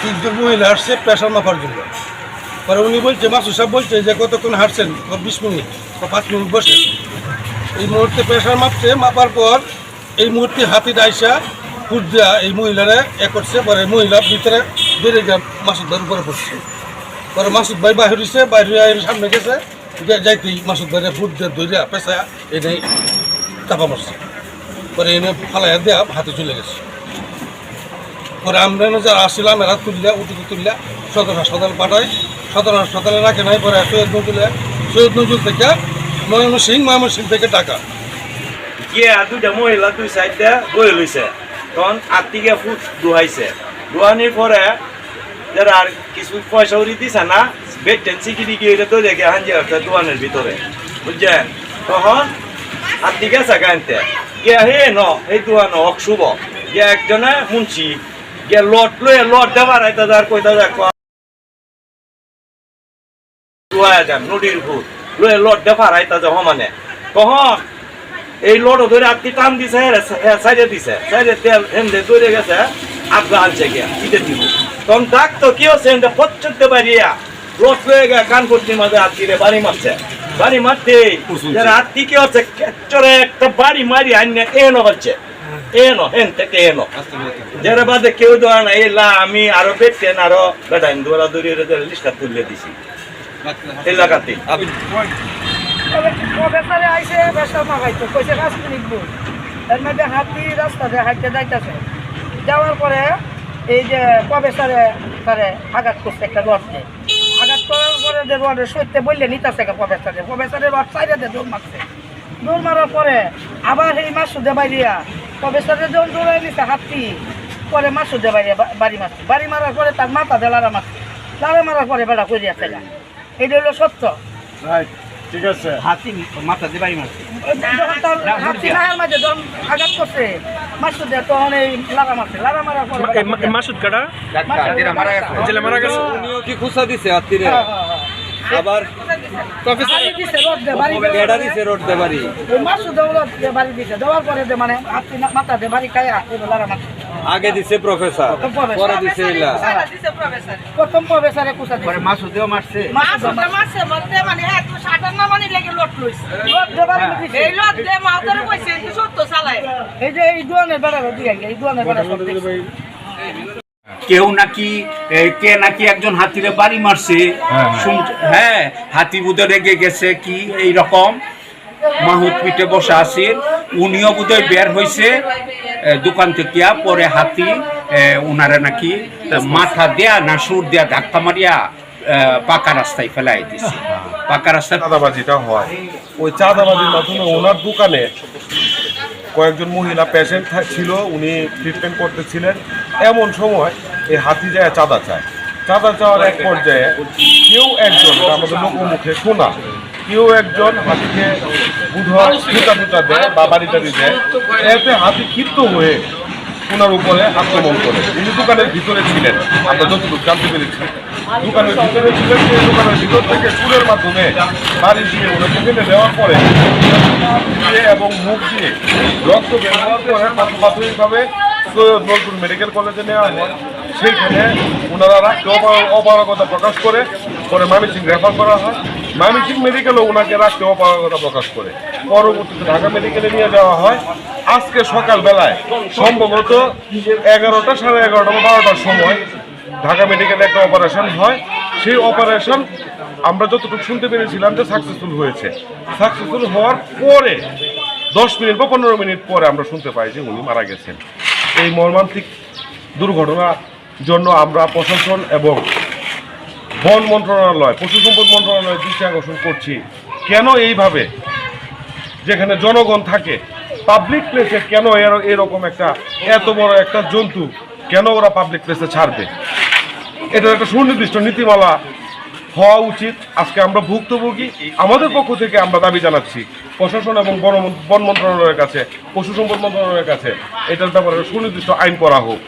তিনজন মহিলা হাঁটছে প্রেশার মাপার জন্য। পরে উনি বলছে মাসুর সাহেব বলছে যে কতক্ষণ হাঁটছেন? বিশ মিনিট। বা পাঁচ মিনিট বসে। এই মুহূর্তে প্রেশার মাপছে, মাপার পর এই মুহূর্তে হাতি ডাইসা ফুট দেওয়া এই মহিলারা এ করছে। পরে মহিলা ভিতরে বেড়ে যা মাসুদ ভাইয়ের উপরে পড়ছে। পরে মাসুদ ভাই বাহির হয়েছে বাইরে সামনে গেছে। যাইতেই মাসুদ ভাইরে ফুট দিয়ে ধরে পেশা এনে চাপা মারছে। পরে এনে ফালাইয়া দেয়া হাতে চলে গেছে। পরে আমরা যারা আসছিলাম এরা তুললা উঠে তুললা, সদর হাসপাতাল পাঠায় সদর হাসপাতালে রাখে নাই পরে সৈয়দ নজরুলে। সৈয়দ নজরুল থেকে ময়মনসিং ময়মনসিং থেকে টাকা গিয়া দুইটা মহিলা দুই সাইডে বয়ে লইছে। তখন আত্মিকে ফুট দুহাইছে। দুহানির পরে যারা আর কিছু পয়সা উড়ি দিছে না বেটেন সিকিরি গিয়ে তো দেখে হাঞ্জি একটা দোকানের ভিতরে। বুঝছেন? তখন আত্মিকে সাকাইতে গিয়া হে ন এই দোকান হক শুভ গিয়া একজনে মুন্সি গিয়া লট লয়ে লট দেবার আইতা যার কইতা যাক লয়া যান নদীর ভূত। লয়ে লট দেবার আইতা যা মানে। তখন এই লড়ো ধরে আপনি টান দিছে সাইডে দিছে। সাইডে তেল হেন্দে ধরে গেছে আবগা আনছে গিয়া ইতে দিব। তখন ডাক তো কি হচ্ছে এনতে পচ্চতে পারিয়া লট লয়ে গিয়া কান করতে মাঝে আত্মীরে বাড়ি মারছে। বাড়ি মারতে যারা আত্মী কি হচ্ছে একটা বাড়ি মারি আইনে এনো হচ্ছে এনো হেন থেকে এনো যারা বাদে কেউ দেওয়া না এলা আমি আরও বেটেন আরও বেটাইন দৌড়া দৌড়িয়ে লিস্টটা তুলে দিছি এলাকাতে প্রফেসরে আইসে ব্যস্ত মাখাইতো কইছে মিনিট বুঝ এর মধ্যে হাতি রাস্তাতে হাঁটতে যাইতেছে যাওয়ার পরে এই যে প্রফেসরে তারে আঘাত করছে একটা রডে আঘাত করার পরে যে রডে সইতে বললে নিতেছে প্রফেসরে প্রফেসরের রড সাইডে দৌড় মারছে দৌড় মারার পরে আবার এই মাসুদে বাইরিয়া প্রফেসরে যখন দৌড়াই নিছে হাতি। পরে মাসুদে বাইরিয়া বা- বাড়ি মারছে। বাড়ি মারার পরে তার মাথা দে লারা মারছে। লারা মারার পরে বেড়া করিয়াছে গা এটা হলো সত্য। ঠিক আছে। যখন তার হাতি নাহের মাঝে যখন আঘাত করছে মাসুদে তখন এই লাগা মারছে। লাগা মারার পরে মাসুদ কাটা মারা গেছে। উনিও কি খুসা দিছে আত্মীরে হ্যাঁ, হ্যাঁ, হ্যাঁ। আবার বাড়ি দিছে, রোদ দে, বাড়ি দে। বেড়া দিছে রোড দেবারি ওই মাসুদ রোদ দে, বাড়ি দিছে। দেওয়ার পরে দে মানে হাতি না- মাথা দে, বাড়ি খায়া, এবার লাগা মারছে। আগে দিছে প্রফেসর প্রফেসর। পরে দিছে ইলা হ্যাঁ। প্রথম প্রফেসরে কুচা দিছে। মাসুদেও মারছে মাসুদ দে, মাসে মধ্যে মানে হ্যাঁ তুই সাঁতার না মানে লেগে লোট লইছে রোদ দে, বাড়ি দিছে। এই লোট দে মাউতারে কইছে তুই সত্য চালায় এই যে এই দুয়ানের বেড়াবে দিয়ে এই দুয়ানের বেড়া। কেউ নাকি কে নাকি একজন হাতিরে বাড়ি মারছে। হ্যাঁ হাতি বুধে রেগে গেছে কি এই রকম মাহুত পিঠে বসে আছেন উনিও বোধহয় বের হয়েছে দোকান থেকে পরে হাতি এ, উনারা নাকি মাথা দেয়া না সুর দেয়া ধাক্কা মারিয়া পাকা রাস্তায় ফেলাই দিছে। পাকা রাস্তায় চাঁদাবাজিটা হয়। ওই চাঁদাবাজির মাধ্যমে ওনার দোকানে কয়েকজন মহিলা পেশেন্ট ছিল উনি ট্রিটমেন্ট করতেছিলেন। এমন সময় এই হাতি যায়, চাঁদা চায়। চাঁদা চাওয়ার এক পর্যায়ে কেউ একজন আমাদের লোকমুখে শোনা, কেউ একজন হাতিকে বুধবার ফুটা ফুটা দেয় বা বাড়ি বাড়িটা দেয়। এতে হাতি ক্ষিপ্ত হয়ে ওনার উপরে আক্রমণ করে। উনি দোকানের ভিতরে ছিলেন, আমরা যতটুকু জানতে পেরেছি। দোকানের ভিতরে ছিলেন, সেই দোকানের ভিতর থেকে সুরের মাধ্যমে বাড়ি দিয়ে ওনাকে ফেলে দেওয়ার পরে এবং মুখ দিয়ে রক্ত বের হওয়ার পরে প্রাথমিকভাবে সৈয়দ নজরুল মেডিকেল কলেজে নেওয়া হয়। সেইখানে ওনারা রাখতে অপার- অপারগতা প্রকাশ করে, পরে মামিসিং রেফার করা হয়। মামিসিং মেডিকেলও ওনাকে রাখতে অপারগতা প্রকাশ করে। পরবর্তীতে ঢাকা মেডিকেলে নিয়ে যাওয়া হয়। আজকে সকালবেলায় সম্ভবত এগারোটা সাড়ে এগারোটা বা বারোটার সময় ঢাকা মেডিকেলে একটা অপারেশন হয়। সেই অপারেশন আমরা যতটুকু শুনতে পেরেছিলাম যে সাকসেসফুল হয়েছে। সাকসেসফুল হওয়ার পরে, দশ মিনিট বা পনেরো মিনিট পরে আমরা শুনতে পাই যে উনি মারা গেছেন। এই মর্মান্তিক দুর্ঘটনার জন্য আমরা প্রশাসন এবং বন মন্ত্রণালয়, পশু সম্পদ মন্ত্রণালয়ের দৃষ্টি আকর্ষণ করছি। কেন এইভাবে? যেখানে জনগণ থাকে পাবলিক প্লেসে কেন এর- এরকম একটা, এত বড় একটা জন্তু, কেন ওরা পাবলিক প্লেসে ছাড়বে? এটার একটা সুনির্দিষ্ট নীতিমালা হওয়া উচিত। আজকে আমরা ভুক্তভোগী। আমাদের পক্ষ থেকে আমরা দাবি জানাচ্ছি, প্রশাসন এবং বন মন্ত্রণালয়ের কাছে, পশু সম্পদ মন্ত্রণালয়ের কাছে এটার ব্যাপারে সুনির্দিষ্ট আইন করা হোক।